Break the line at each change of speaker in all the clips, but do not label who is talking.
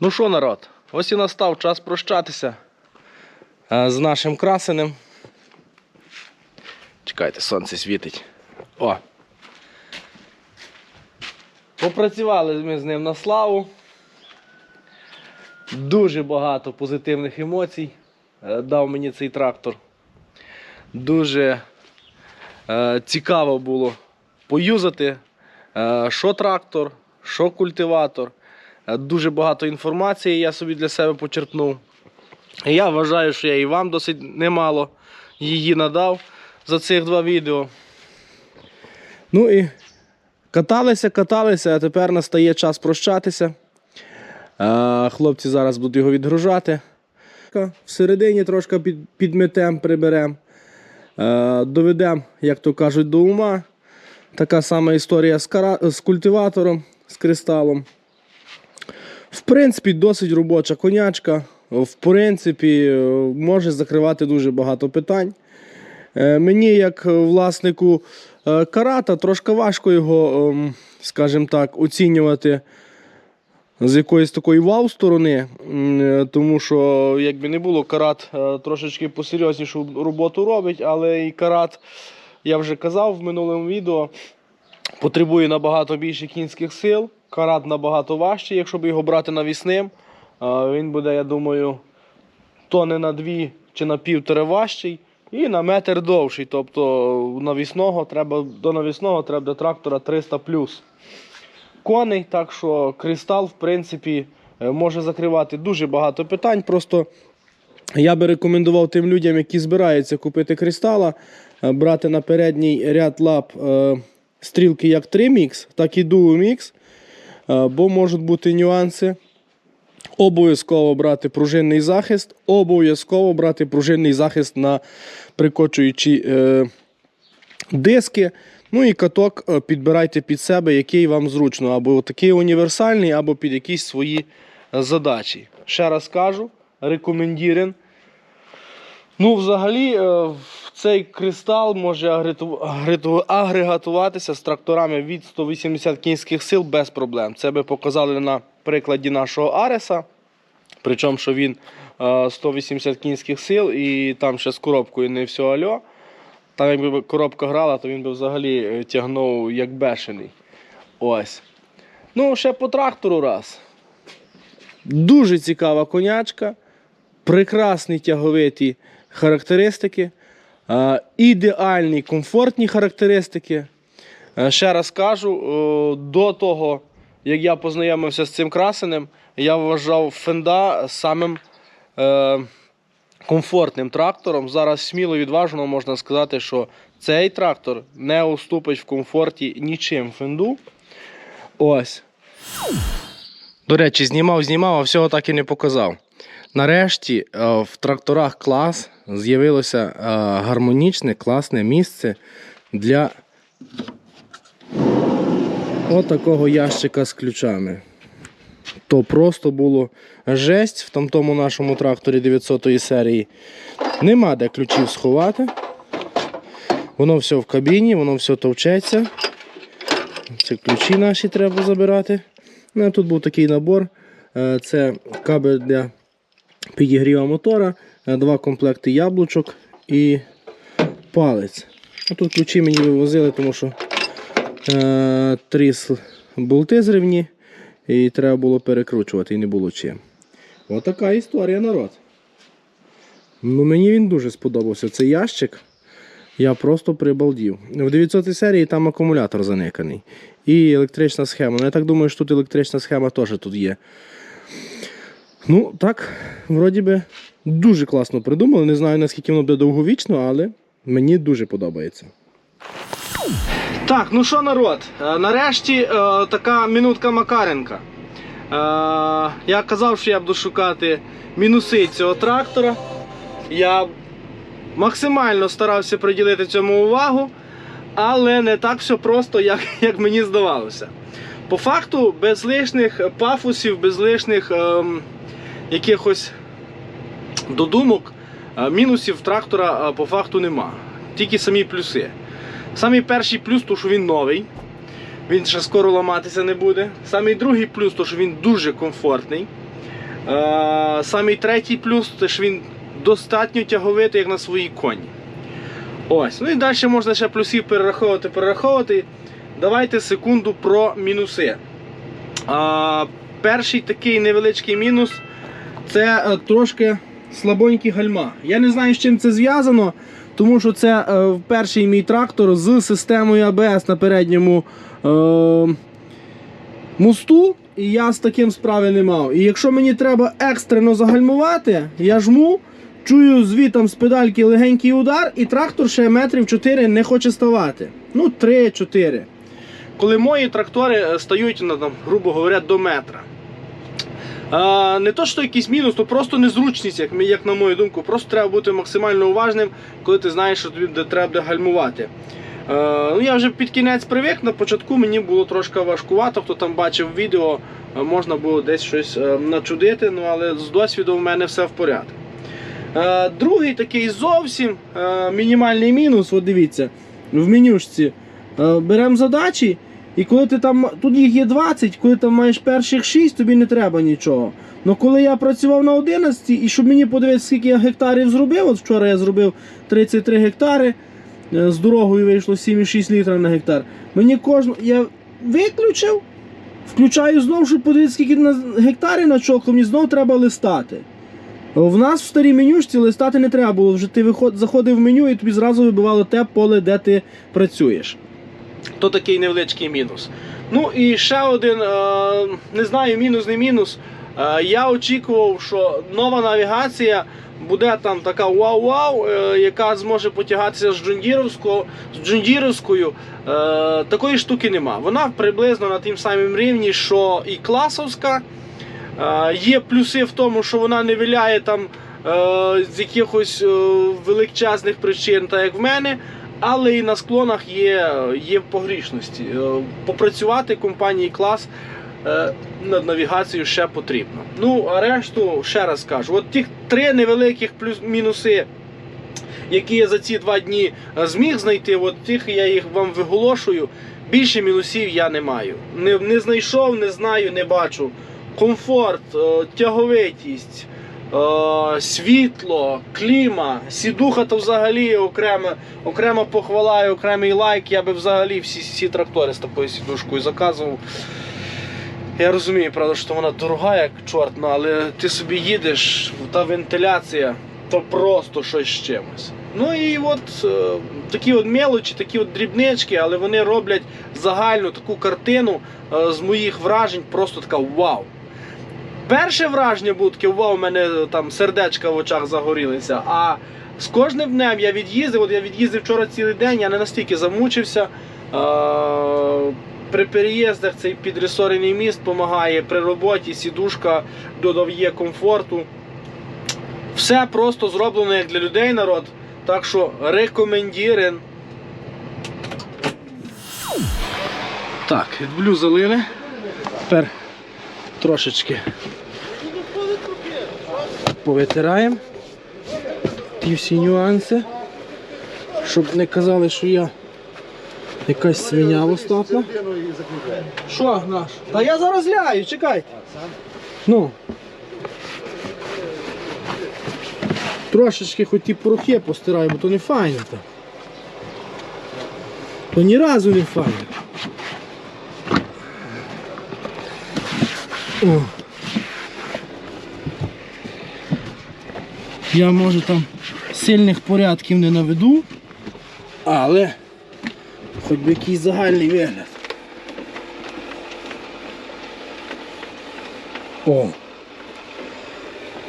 Ну що, народ, ось і настав час прощатися е, з нашим красенем. Чекайте, сонце світить. О! Попрацювали ми з ним на славу. Дуже багато позитивних емоцій е, дав мені цей трактор. Дуже е, цікаво було поюзати, е, що трактор, що культиватор. Е, Дуже багато інформації я собі для себе почерпнув. Я вважаю, що я і вам досить немало її надав за цих два відео. Ну і каталися, каталися, а тепер настає час прощатися. Е, Хлопці зараз будуть його відгружати. Всередині трошки під, підметем, приберемо. Е, доведемо, як то кажуть, до ума. Така сама історія з, культиватором, з кристалом. В принципі, досить робоча конячка. В принципі, е, може закривати дуже багато питань. Е, Мені, як власнику е, карата, трошки важко його, ем, скажімо так, оцінювати з якоїсь такої вау-сторони, тому що, якби не було, карат трошечки посерйознішу роботу робить, але і карат, я вже казав в минулому відео, потребує набагато більше кінських сил. Карат набагато важчий, якщо б його брати навісним. Е, Він буде, я думаю, тони на дві чи на півтори важчий і на метр довший. Тобто навісного треба, до навісного треба до трактора 300 плюс коней, так що кристал, в принципі, е, може закривати дуже багато питань. Просто я би рекомендував тим людям, які збираються купити кристала, е, брати на передній ряд лап стрілки як 3Mix, так і Duo-Mix, е, бо можуть бути нюанси. Обов'язково брати пружинний захист, обов'язково брати пружинний захист на прикочуючі е, диски. Ну і каток е, підбирайте під себе, який вам зручно, або такий універсальний, або під якісь свої е, задачі. Ще раз кажу, рекомендірен. Ну, взагалі, е, цей кристал може агрегатуватися з тракторами від 180 кінських сил без проблем. Це би показали на прикладі нашого Ареса. Причому, що він е, 180 кінських сил і там ще з коробкою не все альо. Там, якби коробка грала, то він би взагалі е, тягнув як бешений. Ось. Ну, ще по трактору раз. Дуже цікава конячка. Прекрасні тяговиті характеристики. Е, Ідеальні комфортні характеристики. Е, Ще раз кажу, е, до того, як я познайомився з цим красенем, я вважав Фенда самим комфортним трактором. Зараз сміло відважно можна сказати, що цей трактор не уступить в комфорті нічим фенду. Ось. До речі, знімав, знімав, а всього так і не показав. Нарешті е, в тракторах клас з'явилося е, гармонічне, класне місце для отакого ящика з ключами. То просто було жесть в тому нашому тракторі 900 серії. Нема де ключів сховати. Воно все в кабіні, воно все товчеться. Це ключі наші треба забирати. Ну, тут був такий набор. Е, Це кабель для підігріва мотора, е, два комплекти яблучок і палець. Тут ключі мені вивозили, тому що е, болти зривні і треба було перекручувати, і не було чим. Отака історія, народ. Ну, мені він дуже сподобався цей ящик. Я просто прибалдів. В 900 серії там акумулятор заниканий. І електрична схема. Ну, я так думаю, що тут електрична схема теж тут є. Ну, так, вроді би, дуже класно придумали. Не знаю, наскільки воно буде довговічно, але мені дуже подобається. Так, ну що, народ, е, нарешті е, така минутка Макаренка. Е, я казав, що я буду шукати мінуси цього трактора. Я максимально старався приділити цьому увагу, але не так все просто, як, як мені здавалося. По факту, без лишних пафосів, без лишних ем, якихось додумок, е, мінусів трактора е, по факту нема. Тільки самі плюси. Самий перший плюс, то що він новий. Він ще скоро ламатися не буде. Самий другий плюс, то що він дуже комфортний. Е, самий третій плюс, те, що він достатньо тяговитий, як на своїй коні. Ось. Ну і далі можна ще плюсів перераховувати, перераховувати. Давайте секунду про мінуси. Перший такий невеличкий мінус це е, трошки слабонькі гальма. Я не знаю, з чим це зв'язано, тому що це е, перший мій трактор з системою АБС на передньому е, мосту, і я з таким справи не мав. І якщо мені треба екстрено загальмувати, я жму, чую звітом з педальки легенький удар, і трактор ще метрів 4 не хоче ставати. Ну, 3-4. Коли мої трактори стають, ну, грубо говоря, до метра. А, не то, що якийсь мінус, то просто незручність, як, як на мою думку. Просто треба бути максимально уважним, коли ти знаєш, що тобі треба буде гальмувати. Е, ну, я вже під кінець привик, на початку мені було трошки важкувато, хто там бачив відео, е, можна було десь щось е, начудити, ну, але з досвіду в мене все в порядку. Е, другий такий зовсім е, мінімальний мінус, от дивіться, в менюшці. Беремо задачі, і коли ти там, тут їх є 20, коли там маєш перших 6, тобі не треба нічого. Ну коли я працював на 11, і щоб мені подивитися, скільки я гектарів зробив, от вчора я зробив 33 гектари, е, з дорогою вийшло 7,6 літра на гектар. Мені кожну. Я виключив, включаю знову, щоб подивитися, скільки на гектарів начокав, мені знову треба листати. В нас в старій менюшці листати не треба було. Вже ти виход, заходив в меню і тобі зразу вибивало те поле, де ти працюєш. То такий невеличкий мінус. Ну і ще один, е, не знаю, мінус, не мінус. Е, я очікував, що нова навігація буде там така вау-вау, е, яка зможе потягатися з джундіровською. З джундіровською. Такої штуки нема. Вона приблизно на тим самим рівні, що і класовська. Є плюси в тому, що вона не виляє там з якихось величезних причин, так як в мене, але і на склонах є, є погрішності. Е, Попрацювати компанії клас е, над навігацією ще потрібно. Ну, а решту, ще раз кажу, от тих три невеликих плюс-мінуси. Які я за ці два дні е, зміг знайти, от тих я їх вам виголошую. Більше мінусів я не маю. Не, не знайшов, не знаю, не бачу комфорт, тяговитість, світло, кліма, сідуха то взагалі окрема, окрема похвала і окремий лайк. Я би взагалі всі, всі трактори з такою сідушкою заказував. Я розумію, правда, що вона дорога, як чорт, ну, але ти собі їдеш, та вентиляція, то просто щось з чимось. Ну і от е, такі от мелочі, такі от дрібнички, але вони роблять загальну таку картину е, з моїх вражень, просто така вау. Перше враження таке, вау, у мене там сердечка в очах загорілися. А з кожним днем я від'їздив, от я від'їздив вчора цілий день, я не настільки замучився. Е, при переїздах цей підресорений міст допомагає, при роботі сідушка додає комфорту. Все просто зроблено як для людей народ. Так що рекомендірен. Так, відблю залили. Тепер трошечки повитираємо ті всі нюанси, щоб не казали, що я якась свиня лостатна. Що наш? Та я зараз ляю, чекайте. Ну. Трошечки хоч ті порохи постираю, бо то не файно так. То ні разу не файно. О. Я може там сильних порядків не наведу, але хоч би якийсь загальний вигляд. О!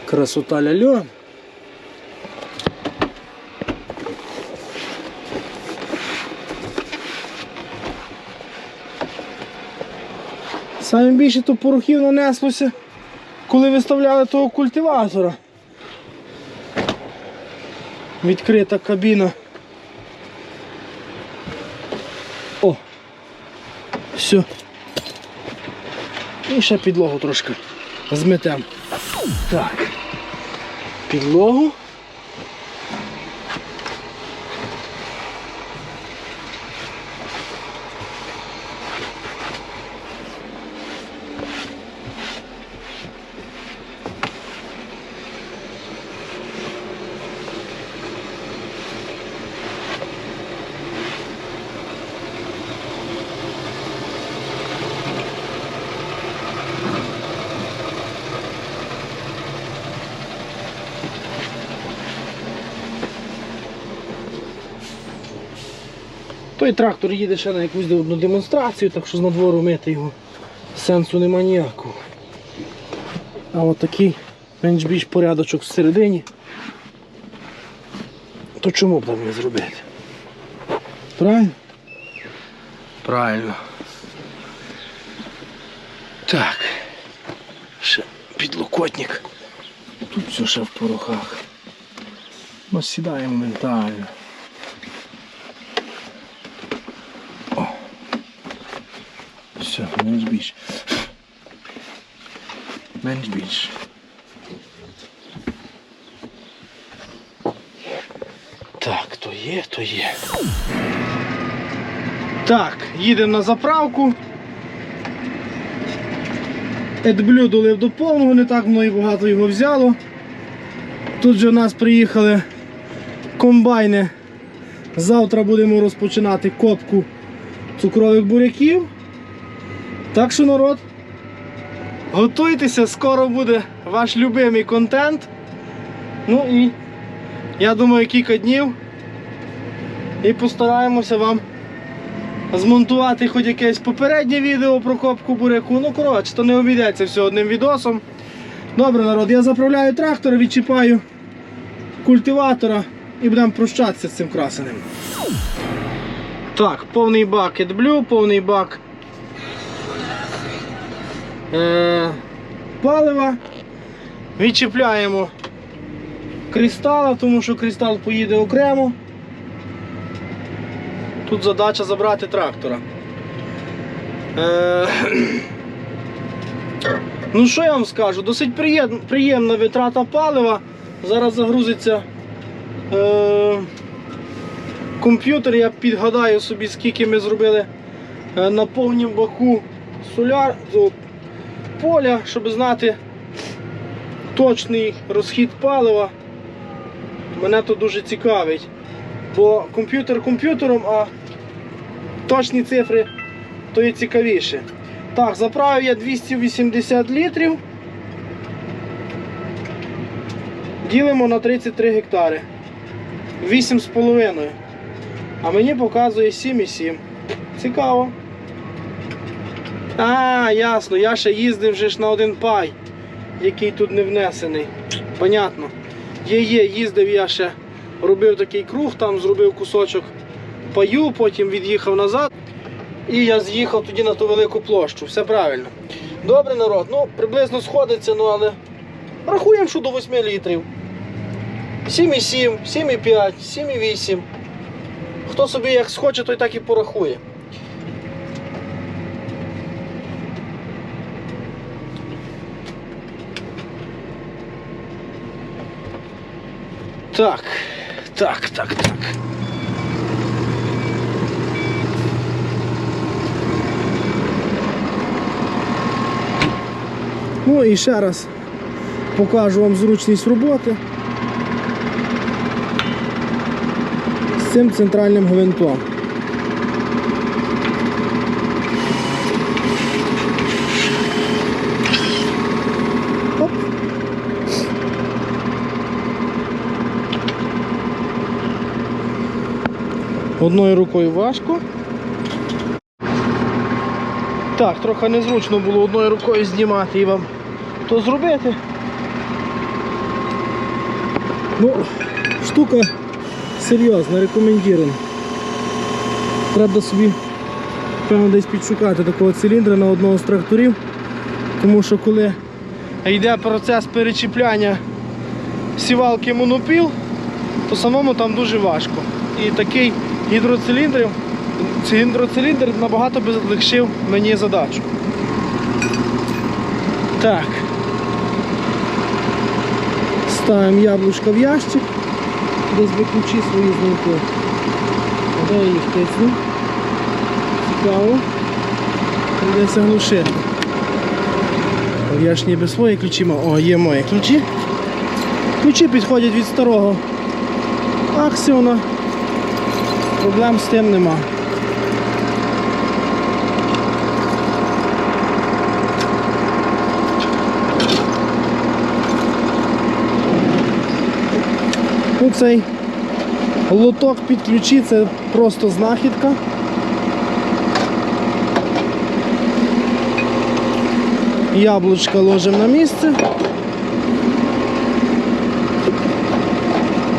Красота ляльон. Саме більше то порохів нанеслося, коли виставляли того культиватора. Відкрита кабіна. О! Все. І ще підлогу трошки зметемо. Так. Підлогу. Той трактор їде ще на якусь одну демонстрацію, так що з надвору мити його сенсу нема ніякого. А от такий менш-більш порядочок всередині. То чому б там не зробити? Правильно? Правильно. Так. Ще підлокотник. Тут все ще в порохах. Ну, сідаємо ментально. Все, менш більше. Менш більше. Так, то є, то є. Так, їдемо на заправку. AdBlue долив до повного, не так мною багато його взяло. Тут же у нас приїхали комбайни. Завтра будемо розпочинати копку цукрових буряків. Так що, народ, готуйтеся, скоро буде ваш любимий контент. Ну і я думаю, кілька днів. І постараємося вам змонтувати хоч якесь попереднє відео про копку буряку. Ну, коротше, то не обійдеться все одним відосом. Добре, народ, я заправляю трактор, відчіпаю культиватора і будемо прощатися з цим красеним. Так, повний бак AdBlue, повний бак е- палива. Відчіпляємо кристала, тому що кристал поїде окремо. Тут задача забрати трактора. Е, Ну, що я вам скажу? Досить приємна витрата палива. Зараз загрузиться е, комп'ютер, я підгадаю собі, скільки ми зробили е, на повнім баку соляр, поля, щоб знати точний розхід палива. Мене то дуже цікавить. Бо комп'ютер комп'ютером, а точні цифри то є цікавіше. Так, заправив я 280 літрів. Ділимо на 33 гектари. 8,5. А мені показує 7,7. Цікаво. А, ясно, я ще їздив вже ж на один пай, який тут не внесений. Понятно. Є, є, їздив я ще, робив такий круг, там зробив кусочок паю, потім від'їхав назад. І я з'їхав тоді на ту велику площу. Все правильно. Добре, народ, ну приблизно сходиться, ну але рахуємо, що до 8 літрів. 7,7, 7,5, 7,8. Хто собі як схоче, той так і порахує. Так, так, так, так. Ну і ще раз покажу вам зручність роботи з цим центральним гвинтом. Одною рукою важко. Так, трохи незручно було одною рукою знімати і вам то зробити. Ну, штука серйозна, рекомендую. Треба собі, певно, десь підшукати такого циліндра на одного з тракторів, тому що коли йде процес перечіпляння сівалки монопіл, то самому там дуже важко. І такий гідроциліндр, гідроциліндр набагато би легшив мені задачу. Так. Ставимо яблучко в ящик, десь би ключі свої знайти. Де я їх тисну? Цікаво. Придеться глушити. Я ж ніби свої ключі мав. О, є мої ключі. Ключі підходять від старого аксіона. Проблем з тим нема. Ну, цей Лоток під ключі це просто знахідка. Яблучка ложимо на місце.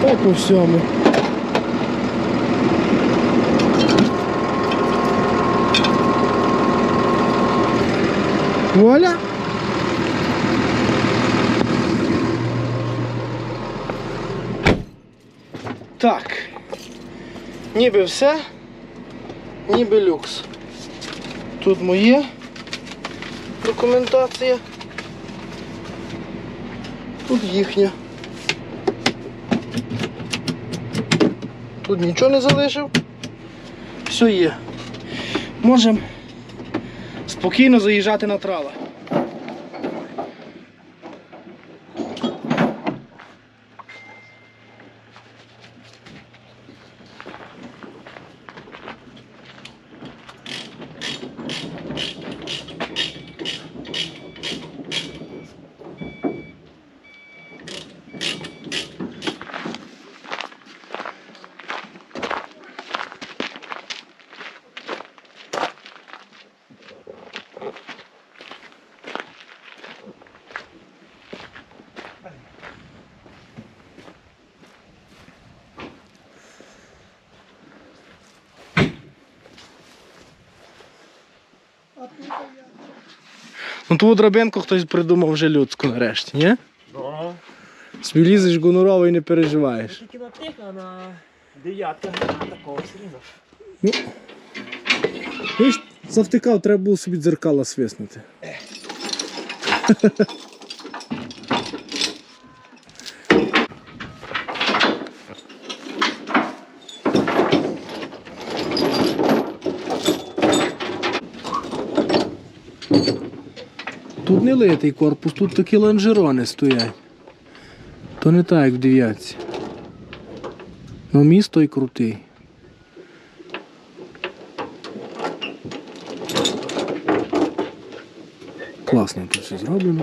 Та й по всьому. Вуаля! Так. Ніби все, ніби люкс. Тут моє документація. Тут їхня. Тут нічого не залишив. Все є. Можемо спокійно заїжджати на трала. Ну ту драбинку хтось придумав вже людську нарешті, ні?
Да.
Собі лізеш гонорово і не переживаєш.
Тільки на тих, а на дев'ятка, такого срізав.
Ну, Видиш, завтикав, треба було собі дзеркала свиснути. не литий корпус, тут такі лонжерони стоять. То не так, як в дев'ятці. Ну міст той крутий. Класно тут все зроблено.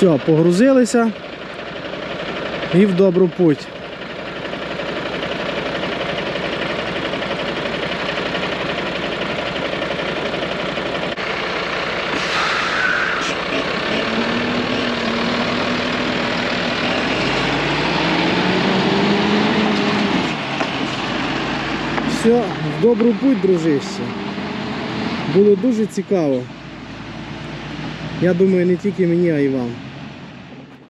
Все, погрузилися і в добру путь. Все, в добру путь, дружище. Було дуже цікаво. Я думаю, не тільки мені, а й вам.